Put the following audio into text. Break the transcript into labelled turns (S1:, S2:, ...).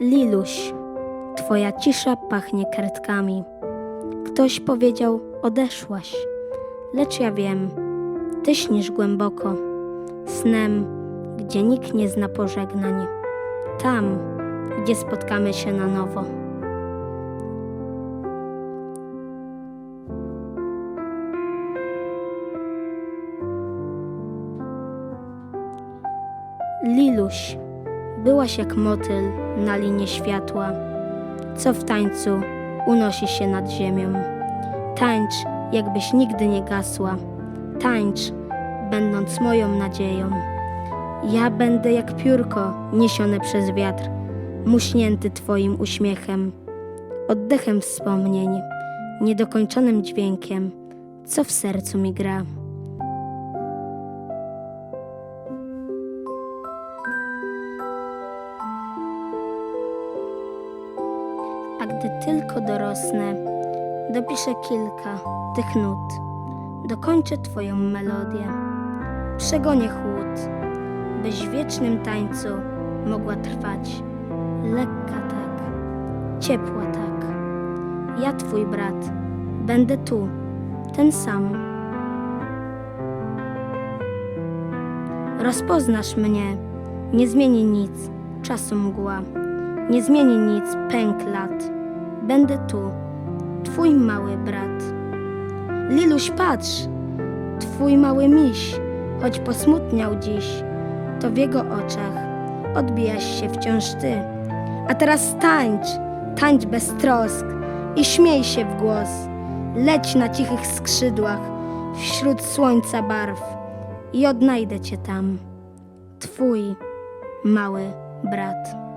S1: Liluś, twoja cisza pachnie kartkami. Ktoś powiedział, odeszłaś, lecz ja wiem, ty śnisz głęboko, snem, gdzie nikt nie zna pożegnań, tam, gdzie spotkamy się na nowo. Liluś, byłaś jak motyl na linie światła, co w tańcu unosi się nad ziemią. Tańcz, jakbyś nigdy nie gasła. Tańcz, będąc moją nadzieją. Ja będę jak piórko niesione przez wiatr, muśnięty Twoim uśmiechem, oddechem wspomnień, niedokończonym dźwiękiem, co w sercu mi gra. A gdy tylko dorosnę, dopiszę kilka tych nut, dokończę Twoją melodię, przegonię chłód, byś w wiecznym tańcu mogła trwać, lekka tak, ciepła tak. Ja Twój brat, będę tu, ten sam. Rozpoznasz mnie, nie zmieni nic, czasu mgła. Nie zmieni nic pęk lat. Będę tu, twój mały brat. Liluś, patrz, twój mały miś, choć posmutniał dziś, to w jego oczach odbijasz się wciąż ty. A teraz tańcz, tańcz bez trosk i śmiej się w głos. Leć na cichych skrzydłach wśród słońca barw i odnajdę cię tam. Twój mały brat.